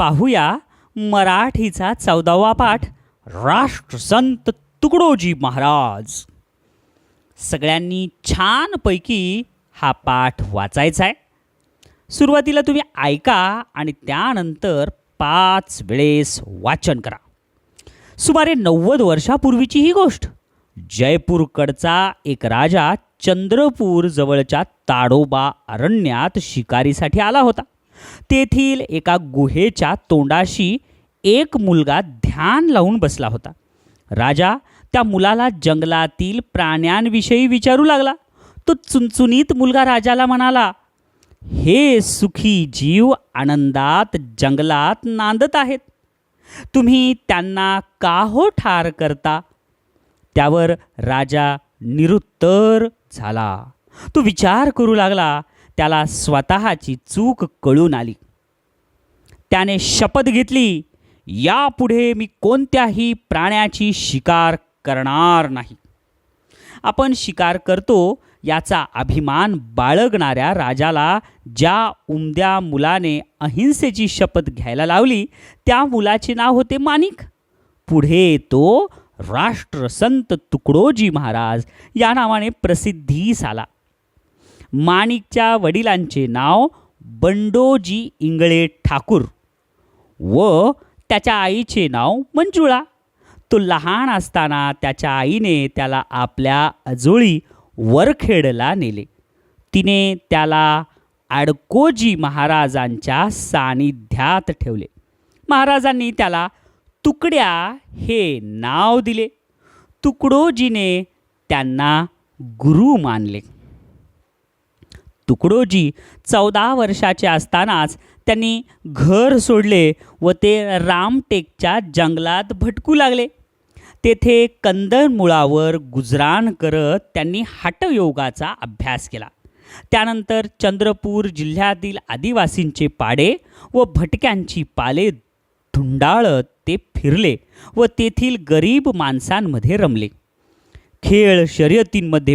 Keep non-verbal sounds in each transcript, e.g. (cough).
पाहूया मराठीचा चौदावा पाठ राष्ट्रसंत तुकडोजी महाराज. सगळ्यांनी छानपैकी हा पाठ वाचायचा आहे. सुरुवातीला तुम्ही ऐका आणि त्यानंतर पाच वेळेस वाचन करा. सुमारे नव्वद वर्षापूर्वीची ही गोष्ट. जयपूरकडचा एक राजा चंद्रपूर जवळच्या ताडोबा अरण्यात शिकारीसाठी आला होता. तेथील एका गुहेच्या तोंडाशी एक मुलगा ध्यान लावून बसला होता. राजा त्या मुलाला जंगलातील प्राण्यांविषयी विचारू लागला. तो चुनचुनीत मुलगा राजाला म्हणाला हे सुखी जीव आनंदात जंगलात नांदत आहेत. तुम्ही त्यांना का हो ठार करता? त्यावर राजा निरुत्तर झाला. तो विचार करू लागला त्याला स्वतःची चूक कळून आली. त्याने शपथ घेतली यापुढे मी कोणत्याही प्राण्याची शिकार करणार नाही. आपण शिकार करतो याचा अभिमान बाळगणाऱ्या राजाला ज्या उमद्या मुलाने अहिंसेची शपथ घ्यायला लावली त्या मुलाचे नाव होते माणिक. पुढे तो राष्ट्रसंत तुकडोजी महाराज या नावाने प्रसिद्धीस आला. माणिकच्या वडिलांचे नाव बंडोजी इंगळे ठाकूर व त्याच्या आईचे नाव मंजुळा. तो लहान असताना त्याच्या आईने त्याला आपल्या अजोळी वरखेडला नेले. तिने त्याला आडकोजी महाराजांच्या सानिध्यात ठेवले. महाराजांनी त्याला तुकड्या हे नाव दिले. तुकडोजीने त्यांना गुरु मानले. तुकडोजी चौदा वर्षाचे असतानाच त्यांनी घर सोडले व ते रामटेकच्या जंगलात भटकू लागले. तेथे कंदमुळावर गुजराण करत त्यांनी हटयोगाचा अभ्यास केला. त्यानंतर चंद्रपूर जिल्ह्यातील आदिवासींचे पाडे व भटक्यांची पाले धुंडाळत ते फिरले व तेथील गरीब माणसांमध्ये रमले. खेळ शर्यतींमध्ये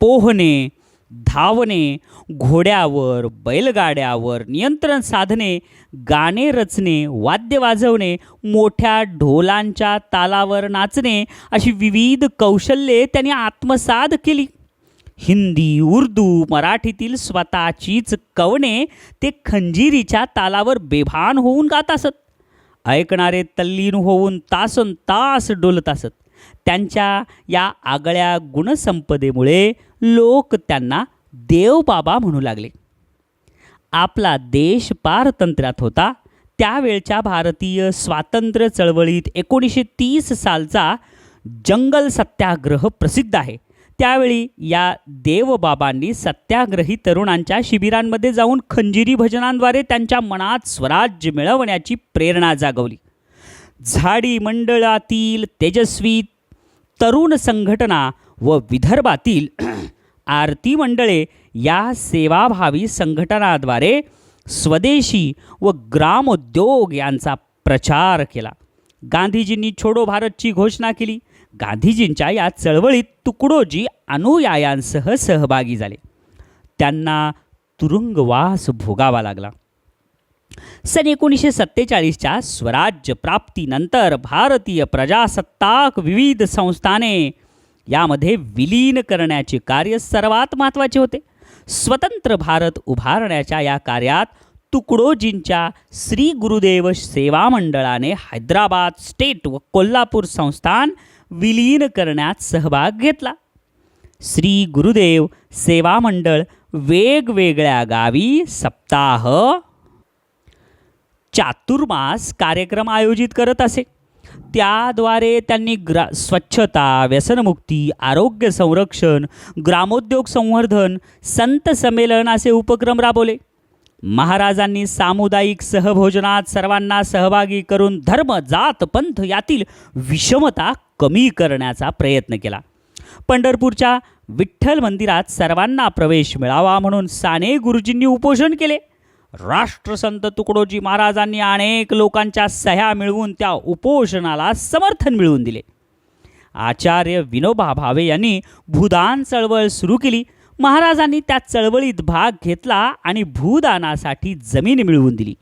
पोहणे धावणे घोड्यावर बैलगाड्यावर नियंत्रण साधणे गाणे रचणे वाद्य वाजवणे मोठ्या ढोलांच्या तालावर नाचणे अशी विविध कौशल्ये त्यांनी आत्मसाद केली. हिंदी उर्दू मराठीतील स्वतःचीच कवणे ते खंजिरीच्या तालावर बेभान होऊन गात असत. ऐकणारे तल्लीन होऊन तासन तास डोलत असत. त्यांच्या या आगळ्या गुणसंपदेमुळे लोक त्यांना देवबाबा म्हणू लागले. आपला देश पारतंत्र्यात होता. त्यावेळच्या भारतीय स्वातंत्र्य चळवळीत एकोणीसशे तीस सालचा जंगल सत्याग्रह प्रसिद्ध आहे. त्यावेळी या देवबाबांनी सत्याग्रही तरुणांच्या शिबिरांमध्ये जाऊन खंजिरी भजनांद्वारे त्यांच्या मनात स्वराज्य मिळवण्याची प्रेरणा जागवली. झाडी मंडळातील तेजस्वी तरुण संघटना व विदर्भातील (clears throat) आरती मंडळे या सेवाभावी संघटनाद्वारे स्वदेशी व ग्रामोद्योग यांचा प्रचार केला. गांधीजींनी छोडो भारतची घोषणा केली. गांधीजींच्या या चळवळीत तुकडोजी अनुयायांसह सहभागी झाले. त्यांना तुरुंगवास भोगावा लागला. सन एकोणीसशे सत्तेचाळीसच्या स्वराज्य प्राप्तीनंतर भारतीय प्रजासत्ताक विविध संस्थाने यामध्ये विलीन करण्याचे कार्य सर्वात महत्त्वाचे होते. स्वतंत्र भारत उभारण्याच्या या कार्यात तुकडोजींच्या श्री गुरुदेव सेवा मंडळाने हैदराबाद स्टेट व कोल्हापूर संस्थान विलीन करण्यात सहभाग घेतला. श्री गुरुदेव सेवा मंडळ वेगवेगळ्या गावी सप्ताह चातुर्मास कार्यक्रम आयोजित करत असे. त्याद्वारे त्यांनी ग्रा स्वच्छता व्यसनमुक्ती आरोग्य संरक्षण ग्रामोद्योग संवर्धन संत संमेलन असे उपक्रम राबवले. महाराजांनी सामुदायिक सहभोजनात सर्वांना सहभागी करून धर्म जात पंथ यातील विषमता कमी करण्याचा प्रयत्न केला. पंढरपूरच्या विठ्ठल मंदिरात सर्वांना प्रवेश मिळावा म्हणून साने गुरुजींनी उपोषण केले. राष्ट्रसंत तुकडोजी महाराजांनी अनेक लोकांच्या सह्या मिळवून त्या उपोषणाला समर्थन मिळवून दिले. आचार्य विनोबा भावे यांनी भूदान चळवळ सुरू केली. महाराजांनी त्या चळवळीत भाग घेतला आणि भूदानासाठी जमीन मिळवून दिली.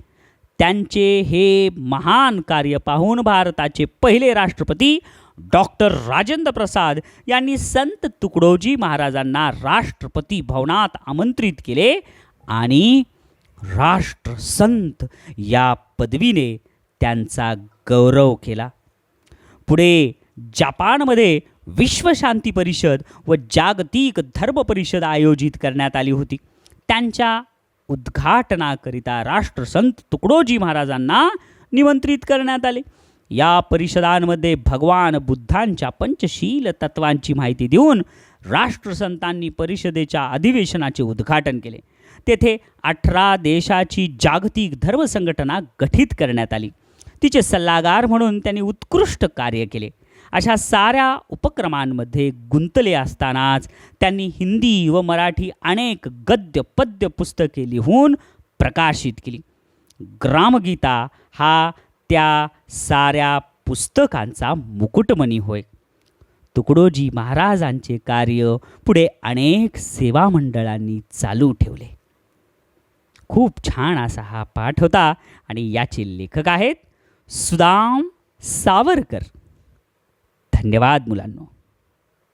त्यांचे हे महान कार्य पाहून भारताचे पहिले राष्ट्रपती डॉक्टर राजेंद्र प्रसाद यांनी संत तुकडोजी महाराजांना राष्ट्रपती भवनात आमंत्रित केले आणि राष्ट्रसंत या पदवीने त्यांचा गौरव केला. पुढे जपानमध्ये विश्वशांती परिषद व जागतिक धर्म परिषद आयोजित करण्यात आली होती. त्यांच्या उद्घाटनाकरिता राष्ट्रसंत तुकडोजी महाराजांना निमंत्रित करण्यात आले. या परिषदांमध्ये भगवान बुद्धांच्या पंचशील तत्वांची माहिती देऊन राष्ट्रसंतांनी परिषदेच्या अधिवेशनाचे उद्घाटन केले. तेथे अठरा देशाची जागतिक धर्म संघटना गठीत करण्यात आली. तिचे सल्लागार म्हणून त्यांनी उत्कृष्ट कार्य केले. अशा साऱ्या उपक्रमांमध्ये गुंतले असतानाच त्यांनी हिंदी व मराठी अनेक गद्य पद्य पुस्तके लिहून प्रकाशित केली. ग्रामगीता हा त्या साऱ्या पुस्तकांचा मुकुटमणी होय. तुकडोजी महाराजांचे कार्य पुढे अनेक सेवा मंडळांनी चालू ठेवले. खूप छान असा हा पाठ होता. आणि याचे लेखक आहेत सुदाम सावरकर. धन्यवाद मुलांनो.